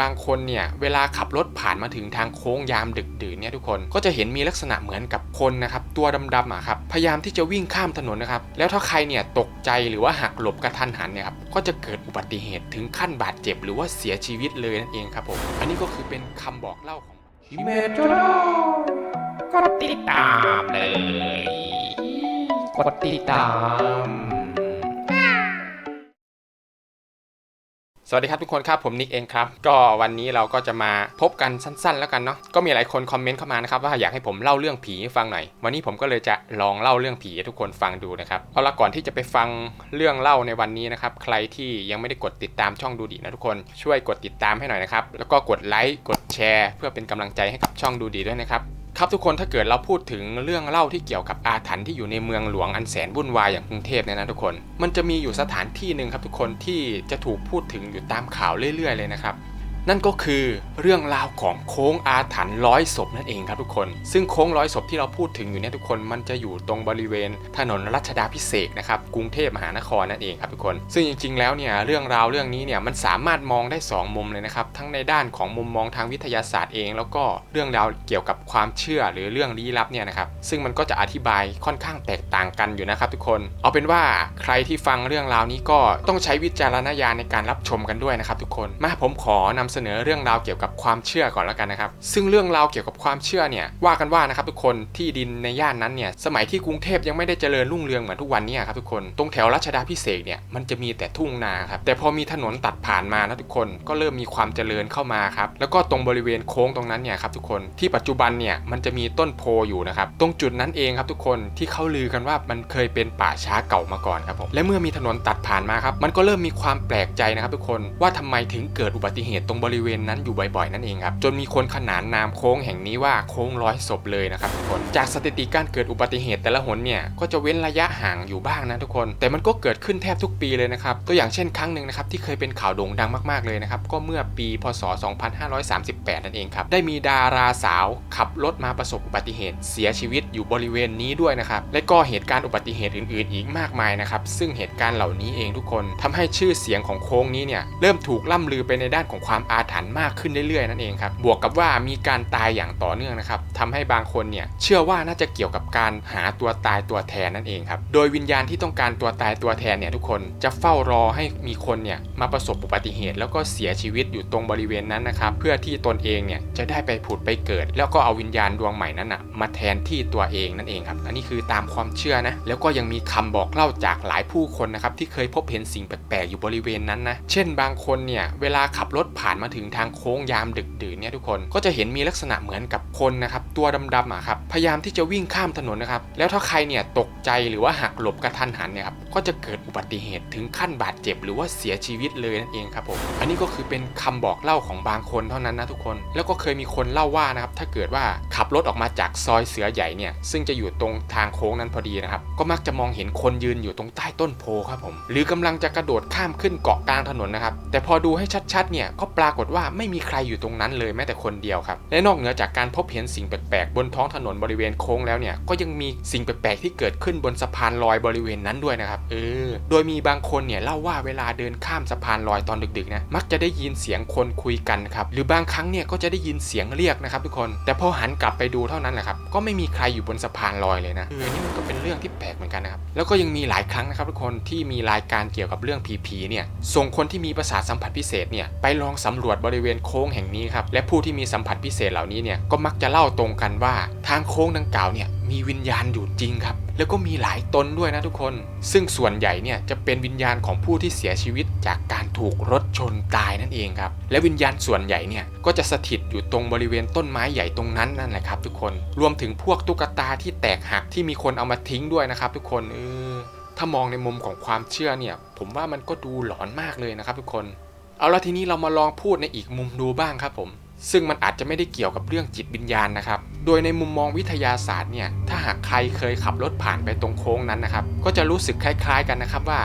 บางคนเนี่ยเวลาขับรถผ่านมาถึงทางโค้งยามดึกดื่นเนี่ยทุกคนก็จะเห็นมีลักษณะเหมือนกับคนนะครับตัวดำๆอะครับพยายามที่จะวิ่งข้ามถนนนะครับแล้วถ้าใครเนี่ยตกใจหรือว่าหักหลบกระทันหันเนี่ยครับก็จะเกิดอุบัติเหตุถึงขั้นบาดเจ็บ หรือว่าเสียชีวิตเลยนั่นเองครับผมอันนี้ก็คือเป็นคำบอกเล่าของฮิเมโจโรกดติดตามเลยกดติดตาม สวัสดีครับทุกคนครับผมนิกเองครับ ก็วันนี้เราก็จะมาพบกันสั้นๆ แล้วกันเนาะก็มีหลายคนคอมเมนต์เข้ามานะครับว่าอยากให้ผมเล่าเรื่องผีให้ฟังหน่อย วันนี้ผมก็เลยจะลองเล่าเรื่องผีให้ทุกคนฟังดูนะครับเอาละก่อนที่จะไปฟังเรื่องเล่าในวันนี้นะครับใครที่ยังไม่ได้กดติดตามช่องดูดีนะทุกคนช่วยกดติดตามให้หน่อยนะครับแล้วก็กดไลค์กดแชร์ เพื่อเป็นกำลังใจให้กับช่องดูดีด้วยนะครับ ครับทุกคนถ้าเกิดเราพูดถึงเรื่องเล่าที่เกี่ยวกับอาถรรพ์ที่อยู่ในเมืองหลวงอันแสนวุ่นวายอย่างกรุงเทพเนี่ยนะทุกคน มันจะมีอยู่สถานที่หนึ่งครับทุกคนที่จะถูกพูดถึงอยู่ตามข่าวเรื่อยๆเลยนะครับ นั่นก็คือเรื่องราวของโค้งอาถรรพ์ร้อยศพนั่นเองครับทุกคน ซึ่งโค้งร้อยศพที่เราพูดถึงอยู่เนี่ยทุกคนมันจะอยู่ตรงบริเวณถนนรัชดาพิเศษนะครับกรุงเทพมหานครนั่นเองครับทุกคน ซึ่งจริง ๆ แล้วเนี่ยเรื่องราวเรื่องนี้เนี่ยมันสามารถมองได้ 2 มุมเลยนะครับทั้งในด้านของมุมมองทางวิทยาศาสตร์เอง แล้วก็เรื่องราวเกี่ยวกับความเชื่อหรือเรื่องลี้ลับเนี่ยนะครับซึ่งมันก็จะอธิบายค่อนข้างแตกต่างกันอยู่นะครับทุกคน เอาเป็นว่าใครที่ฟังเรื่องราวนี้ก็ต้องใช้วิจารณญาณในการรับชมกันด้วยนะครับทุกคนมาผมขอนำเสนอเรื่องราวเกี่ยวกับความเชื่อก่อนแล้วกันนะครับ ซึ่งเรื่องราวเกี่ยวกับความเชื่อเนี่ยว่ากันว่านะครับทุกคนที่ดินในย่านนั้นเนี่ยสมัยที่กรุงเทพยังไม่ได้เจริญรุ่งเรืองเหมือนทุกวันนี้ครับทุกคนตรงแถวรัชดาพิเศษเนี่ยมันจะมีแต่ทุ่งนาครับแต่พอมีถนนตัดผ่านมานะทุกคนก็เริ่มมีความเจริญเข้ามาครับแล้วก็ตรงบริเวณโค้งตรงนั้นเนี่ยครับทุกคนที่ปัจจุบันเนี่ยมันจะมีต้นโพอยู่นะครับตรงจุดนั้นเองครับทุกคนที่เขาลือกันว่ามันเคยเป็นป่าช้าเก่ามาก่อนครับผมและเมื่อมีถนนตัดผ่านมาครับมันก็เริ่มมีความแปลกใจนะครับทุกคนว่าทำไมถึงเกิดอุบัติเหตุตรงบริเวณนั้นอยู่บ่อยๆนั่นเองครับจนมีคนขนานนามโค้งแห่งนี้ว่าโค้งร้อยศพเลยนะครับทุกคนจากสถิติการเกิดอุบัติเหตุแต่ละหนเนี่ยก็จะเว้นระยะห่างอยู่บ้างนะทุกคน แต่มันก็เกิดขึ้นแทบทุกปีเลยนะครับตัวอย่างเช่นครั้งหนึ่งนะครับที่เคยเป็นข่าวโด่งดังมากๆเลยนะครับก็เมื่อปีพศ 2538 นั่นเองครับได้มีดาราสาวขับรถมาประสบอุบัติเหตุ เสียชีวิตอยู่บริเวณนี้ด้วยนะครับและก็เหตุการณ์อุบัติเหตุอื่น ๆ อีกมากมายนะครับซึ่งเหตุการณ์เหล่านี้เองทุกคนทำให้ชื่อเสียงของโค้งนี้เนี่ยเริ่มถูกล่ำลือไปในด้านของความอาถรรพ์มากขึ้นเรื่อยๆนั่นเองครับบวกกับว่ามีการตายอย่างต่อเนื่องนะครับทำให้บางคนเนี่ยเชื่อว่าน่าจะเกี่ยวกับการหาตัวตายตัวแทนนั่นเองครับโดยวิญญาณที่ต้องการตัวตายตัวแทนเนี่ยทุกคนจะเฝ้ารอให้มีคนเนี่ยมาประสบอุบัติเหตุ แล้วก็เสียชีวิตอยู่ตรงบริเวณนั้นนะครับเพื่อที่ตนเองเนี่ยจะได้ไปผุดไปเกิด แล้วก็เอาวิญญาณดวงใหม่นั้นนะมาแทนที่ตัวเองนั่นเองครับอันนี้คือตามความเชื่อนะแล้วก็ยังมีคำบอกเล่าจากหลายผู้คนนะครับที่เคยพบเห็นสิ่งแปลกๆอยู่บริเวณนั้นนะเช่นบางคนเนี่ยเวลาขับรถผ่านมาถึงทางโค้งยามดึกดื่นเนี่ยทุกคนก็จะเห็นมีลักษณะเหมือนกับคนนะครับตัวดำๆอะครับพยายามที่จะวิ่งข้ามถนนนะครับแล้วถ้าใครเนี่ยตกใจหรือว่าหักหลบกระทันหันเนี่ยครับก็จะเกิดอุบัติเหตุถึงขั้นบาดเจ็บ หรือว่าเสียชีวิตเลยนั่นเองครับผมอันนี้ก็คือเป็นคำบอกเล่าของบางคนเท่านั้นนะทุกคน แล้วก็เคยมีคนเล่าว่านะครับถ้าเกิดว่าขับรถออกมาจากซอยเสือใหญ่เนี่ยซึ่งจะอยู่ตรงทางโค้งนั้นพอดีนะครับก็มักจะมองเห็นคนยืนอยู่ตรงใต้ต้นโพครับผมหรือกำลังจะกระโดดข้ามขึ้นเกาะกลางถนนนะครับแต่พอดูให้ชัดๆเนี่ยก็ปรากฏว่าไม่มีใครอยู่ตรงนั้นเลยแม้แต่คนเดียวครับ และนอกเหนือจากการพบเห็นสิ่งแปลกๆ บนท้องถนนบริเวณโค้งแล้วเนี่ย ก็ยังมีสิ่งแปลกๆ ที่เกิดขึ้นบนสะพานลอยบริเวณนั้นด้วยนะครับ เออ โดยมีบางคนเนี่ยเล่าว่าเวลาเดินข้ามสะพานลอยตอนดึกๆนะ มักจะได้ยินเสียงคนคุยกันครับ หรือบางครั้งเนี่ยก็จะได้ยินเสียงเรียกนะครับทุกคน แต่พอหันกลับไปดูเท่านั้นแหละครับ ก็ไม่มีใครอยู่บนสะพานลอยเลยนะ เออ นี่มันก็เป็นเรื่องที่แปลกเหมือนกันนะครับ แล้วก็ยังมีหลายครั้งนะครับทุกคนที่มีรายการเกี่ยวกับเรื่องผีๆเนี่ย ส่งคนที่มีประสาทสัมผัสพิเศษเนี่ยไปลองสำำรวจบริเวณโค้งแห่งนี้ครับและผู้ที่มีสัมผัสพิเศษเหล่านี้เนี่ยก็มักจะเล่าตรงกันว่า ทางโค้งดังกล่าวเนี่ยมีวิญญาณอยู่จริงครับแล้วก็มีหลายตนด้วยนะทุกคน ซึ่งส่วนใหญ่เนี่ยจะเป็นวิญญาณของผู้ที่เสียชีวิตจากการถูกรถชนตายนั่นเองครับ และวิญญาณส่วนใหญ่เนี่ยก็จะสถิตอยู่ตรงบริเวณต้นไม้ใหญ่ตรงนั้นนั่นแหละครับทุกคน รวมถึงพวกตุ๊กตาที่แตกหักที่มีคนเอามาทิ้งด้วยนะครับทุกคนเออถ้ามองในมุมของความเชื่อเนี่ย ผมว่ามันก็ดูหลอนมากเลยนะครับทุกคน เอาละทีนี้เรามาลองพูดในอีกมุมดูบ้างครับผม ซึ่งมันอาจจะไม่ได้เกี่ยวกับเรื่องจิตวิญญาณนะครับ โดยในมุมมองวิทยาศาสตร์เนี่ย ถ้าหากใครเคยขับรถผ่านไปตรงโค้งนั้นนะครับ ก็จะรู้สึกคล้ายๆกันนะครับว่า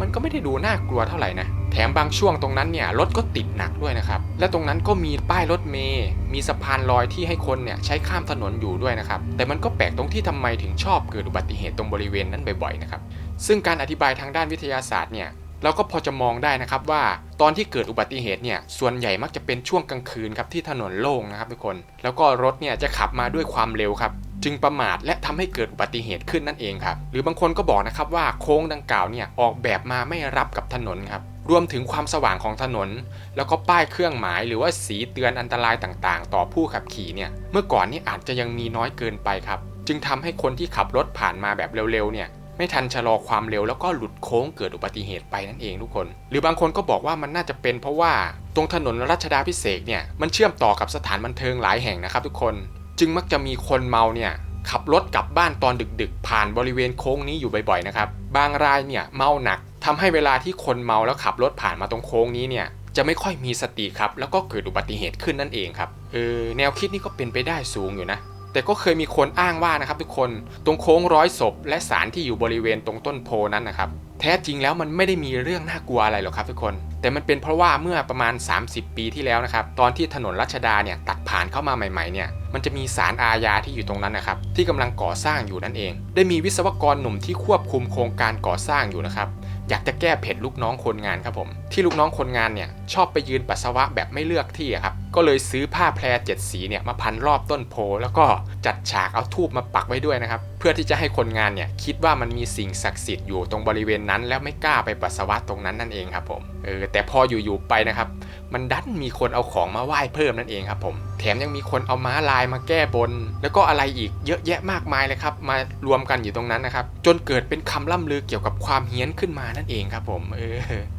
มันก็ไม่ได้ดูน่ากลัวเท่าไหร่นะ แถมบางช่วงตรงนั้นเนี่ยรถก็ติดหนักด้วยนะครับ และตรงนั้นก็มีป้ายรถเมย์มีสะพานลอยที่ให้คนเนี่ยใช้ข้ามถนนอยู่ด้วยนะครับ แต่มันก็แปลกตรงที่ทำไมถึงชอบเกิดอุบัติเหตุตรงบริเวณนั้นบ่อยๆนะครับ ซึ่งการอธิบายทางด้านวิทยาศาสตร์เนี่ย เราก็พอจะมองได้นะครับว่าตอนที่เกิดอุบัติเหตุเนี่ยส่วนใหญ่มักจะเป็นช่วงกลางคืนครับที่ถนนโล่งนะครับทุกคน แล้วก็รถเนี่ยจะขับมาด้วยความเร็วครับจึงประมาทและทำให้เกิดอุบัติเหตุขึ้นนั่นเองครับหรือบางคนก็บอกนะครับว่าโค้งดังกล่าวเนี่ยออกแบบมาไม่รับกับถนนครับรวมถึงความสว่างของถนน แล้วก็ป้ายเครื่องหมายหรือว่าสีเตือนอันตรายต่างๆ ต่อผู้ขับขี่เนี่ยเมื่อก่อนนี่อาจจะยังมีน้อยเกินไปครับจึงทำให้คนที่ขับรถผ่านมาแบบเร็วๆเนี่ย ไม่ทันชะลอความเร็วแล้วก็หลุดโค้งเกิดอุบัติเหตุไปนั่นเองทุกคน หรือบางคนก็บอกว่ามันน่าจะเป็นเพราะว่าตรงถนนรัชดาพิเศษเนี่ยมันเชื่อมต่อกับสถานบันเทิงหลายแห่งนะครับทุกคน จึงมักจะมีคนเมาเนี่ยขับรถกลับบ้านตอนดึก ๆ ผ่านบริเวณโค้งนี้อยู่บ่อยๆนะครับบางรายเนี่ยเมาหนักทำให้เวลาที่คนเมาแล้วขับรถผ่านมาตรงโค้งนี้เนี่ยจะไม่ค่อยมีสติครับแล้วก็เกิดอุบัติเหตุขึ้นนั่นเองครับเออแนวคิดนี้ก็เป็นไปได้สูงอยู่นะ แต่ก็เคยมีคนอ้างว่านะครับทุกคนตรงโค้งร้อยศพ และสารที่อยู่บริเวณตรงต้นโพนั้นนะครับแท้จริงแล้วมันไม่ได้มีเรื่องน่ากลัวอะไรหรอกครับทุกคน แต่มันเป็นเพราะว่าเมื่อประมาณ 30 ปีที่แล้วนะครับตอนที่ถนนรัชดาเนี่ยตัดผ่านเข้ามาใหม่ๆเนี่ยมันจะมีสารอาญาที่อยู่ตรงนั้นนะครับที่กำลังก่อสร้างอยู่นั่นเอง ได้มีวิศวกรหนุ่มที่ควบคุมโครงการก่อสร้างอยู่นะครับ อยากจะแก้เผ็ดลูกน้องคนงานครับผม ที่ลูกน้องคนงานเนี่ยชอบไปยืนปัสสาวะแบบไม่เลือกที่อะครับ ก็เลยซื้อผ้าแพรเจ็ดสีเนี่ยมาพันรอบต้นโพ แล้วก็จัดฉากเอาทูบมาปักไว้ด้วยนะครับ เพื่อที่จะให้คนงานเนี่ยคิดว่ามันมีสิ่งศักดิ์สิทธิ์อยู่ตรงบริเวณนั้น แล้วไม่กล้าไปปัสสาวะตรงนั้นนั่นเองครับผม เออแต่พออยู่ๆไปนะครับ มันดันมีคนเอาของมาไหว้เพิ่มนั่นเองครับผม แถมยังมีคนเอาม้าลายมาแก้บน แล้วก็อะไรอีกเยอะแยะมากมายเลยครับ มารวมกันอยู่ตรงนั้นนะครับ จนเกิดเป็นคำล่ำลือเกี่ยวกับความเฮี้ยนขึ้นมานั่นเองครับผม เออ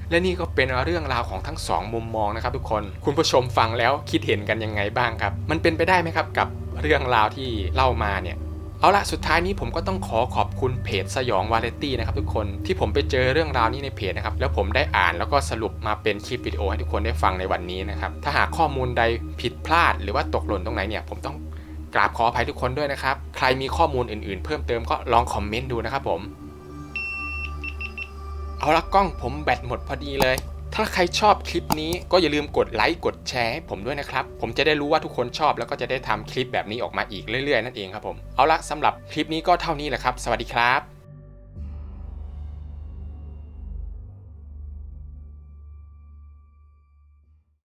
และนี่ก็เป็นเรื่องราวของทั้งสองมุมมองนะครับ ทุกคน คุณผู้ชมฟังแล้วคิดเห็นกันยังไงบ้างครับ มันเป็นไปได้ไหมครับกับเรื่องราวที่เล่ามาเนี่ย เอาละสุดท้ายนี้ผมก็ต้องขอขอบคุณเพจสยองวาเลตี้นะครับทุกคนที่ผมไปเจอเรื่องราวนี้ในเพจนะครับแล้วผมได้อ่านแล้วก็สรุปมาเป็นคลิปวิดีโอให้ทุกคนได้ฟังในวันนี้นะครับถ้าหากข้อมูลใดผิดพลาด หรือว่าตกหล่นตรงไหนเนี่ยผมต้องกราบขออภัยทุกคนด้วยนะครับ ใครมีข้อมูลอื่นๆ เพิ่มเติมก็ลองคอมเมนต์ดูนะครับผม เอาละกล้องผมแบตหมดพอดีเลย ถ้าใครชอบคลิปนี้ก็อย่าลืมกดไลค์กดแชร์ให้ผมด้วยนะครับ ผมจะได้รู้ว่าทุกคนชอบแล้วก็จะได้ทำคลิปแบบนี้ออกมาอีกเรื่อยๆนั่นเองครับผม เอาละสำหรับคลิปนี้ก็เท่านี้แหละครับ สวัสดีครับ